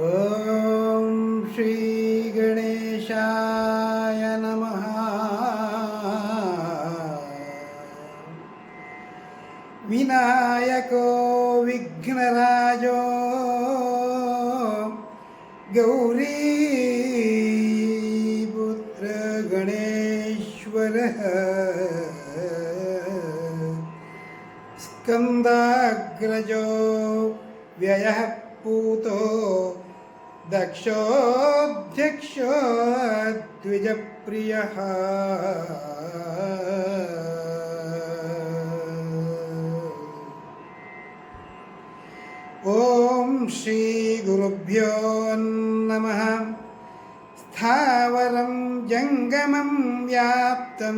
ॐ श्रीगणेशाय नमः। विनायको विघ्नराजो गौरीपुत्र गणेश्वरः स्कन्दाग्रजो व्ययः पूतो दक्षोऽध्यक्षो द्विजप्रियः ॐ श्रीगुरुभ्यो नमः स्थावरं जङ्गमं व्याप्तं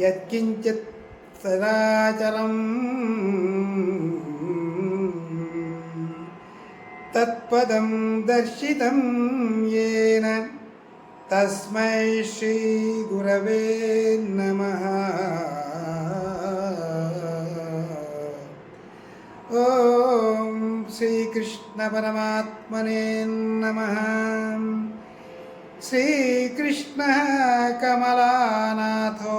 यत्किञ्चित् सदाचरम् तत्पदं दर्शितं येन तस्मै श्रीगुरवे नमः ॐ श्रीकृष्णपरमात्मने नमः श्रीकृष्णः कमलानाथो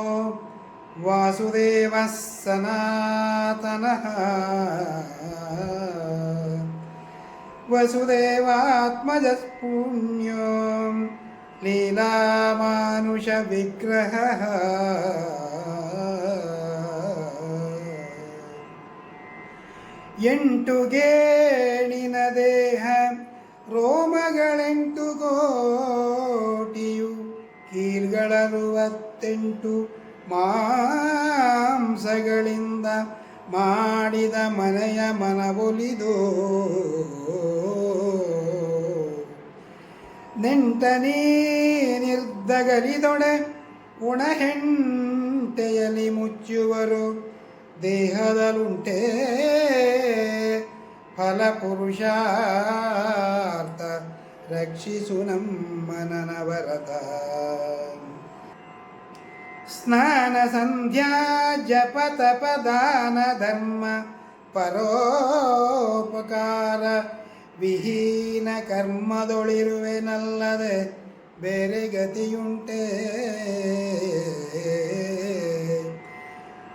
वासुदेवः सनातनः वसुदेवात्मजस्पुण्यो लीलामानुषविग्रहः ಎಂಟು ಗೇಣಿನ ದೇಹ ರೋಮಗಳೆಂಟು ಕೋಟಿಯು ಕೀಲ್ಗಳರುವತ್ತೆಂಟು ಮಾಂಸಗಳಿಂದ ಮಾಡಿದ ಮನೆಯ ಮನವೊಲಿದು ನೆಂಟನೇ ನಿರ್ದಗಲಿದೊಡೆ ಉಣಹೆಂಟೆಯಲಿ ಮುಚ್ಚುವರು. ದೇಹದಲುಂಟೇ ಫಲಪುರುಷಾರ್ಥ ರಕ್ಷಿಸು ನಮ್ಮನವರತ ಸ್ನಾನ ಸಂಧ್ಯಾ ಜಪ ತಪದಾನ ಧರ್ಮ ಪರೋಪಕಾರ ವಿಹೀನ ಕರ್ಮದೊಳಿರುವೆನಲ್ಲದೆ ಬೇರೆ ಗತಿಯುಂಟೆ.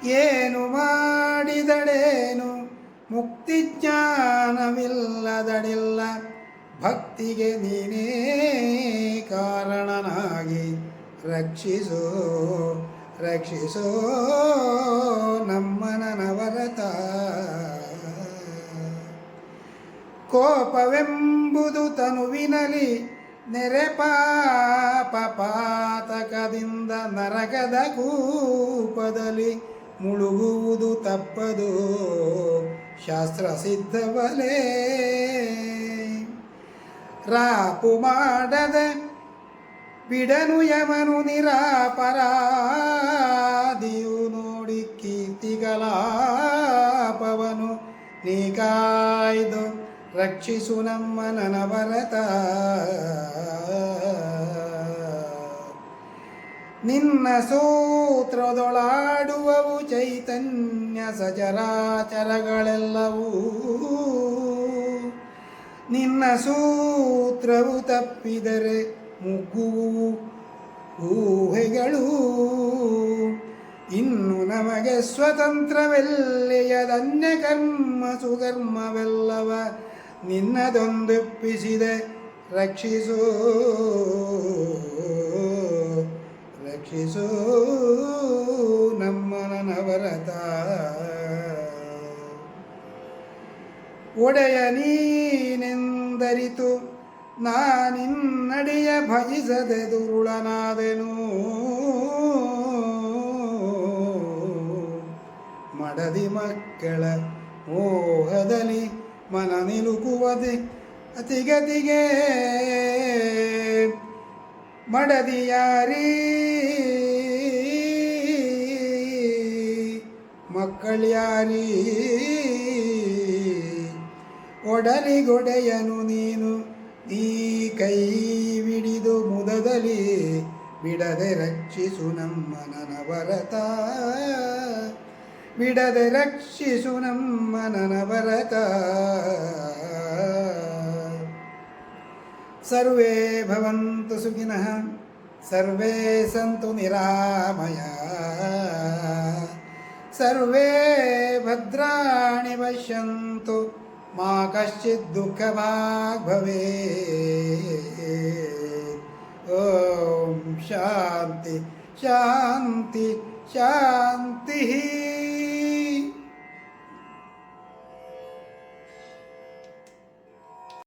ಏನು ಮಾಡಿದಡೇನು ಮುಕ್ತಿ ಜ್ಞಾನವಿಲ್ಲದಡಿಲ್ಲ. ಭಕ್ತಿಗೆ ನೀನೇ ಕಾರಣನಾಗಿ ರಕ್ಷಿಸೋ ರಕ್ಷಿಸೋ ನಮ್ಮನವರತ ಕೋಪವೆಂಬುದು ತನುವಿನಲಿ, ನೆರೆ ಪಾತಕದಿಂದ ನರಕದ ಕೂಪದಲ್ಲಿ ಮುಳುಗುವುದು ತಪ್ಪದು. ಶಾಸ್ತ್ರ ಸಿದ್ಧವಲೇ. ರಾಪು ಮಾಡದೆ ಬಿಡನು ಯಮನು ನಿರಾಪರಾದಿಯು ನೋಡಿ ಕೀರ್ತಿಗಲಾಪವನು ಪವನು ನೀಗಾಯ್ದು ರಕ್ಷಿಸು ನಮ್ಮ ನನವರತ. ನಿನ್ನ ಸೂತ್ರದೊಳಾಡುವವು ಚೈತನ್ಯ ಸಜರಾಚರಗಳೆಲ್ಲವೂ. ನಿನ್ನ ಸೂತ್ರವು ತಪ್ಪಿದರೆ ಮುಗ್ಗುವು ಊಹೆಗಳು. ಇನ್ನು ನಮಗೆ ಸ್ವತಂತ್ರವೆಲ್ಲೆಯದನ್ಯ ಕರ್ಮ ಸುಕರ್ಮವೆಲ್ಲವ ನಿನ್ನದೊಂದೊಪ್ಪಿಸಿದೆ. ರಕ್ಷಿಸೋ ರಕ್ಷಿಸೋ ನಮ್ಮನವರತ ಒಡೆಯ ನೀನೆಂದರಿತು ನಾನಿನ್ನಡೆಯ ಭಜಿಸದೆ ದುರುಳನಾದೆನು. ಮಡದಿ ಮಕ್ಕಳ ಮೋಹದಲ್ಲಿ ಮನ ನಿಲುಕುವದೆ ಅತಿಗತಿಗೆ. ಮಡದಿಯಾರಿ ಮಕ್ಕಳ್ಯಾರಿ ಒಡಲಿಗೊಡೆಯನು ನೀನು. ಈ ಕೈ ಬಿಡಿದು ಮುದದಲ್ಲಿ ಬಿಡದೆ ರಕ್ಷಿಸು ನಮ್ಮ ನನವರತ. ಬಿಡದೆ ರಕ್ಷಿಸು ನಮ್ಮ ನನವರತ. ಸರ್ವೇ ಭವಂತು ಸುಖಿನಃ, ಸರ್ವೇ ಸಂತು ನಿರಾಮಯ. ಸರ್ವೇ ಭದ್ರಾಣಿ ಪಶ್ಯಂತು मा भाग भवे भवेत्। शांति शांति शांति ही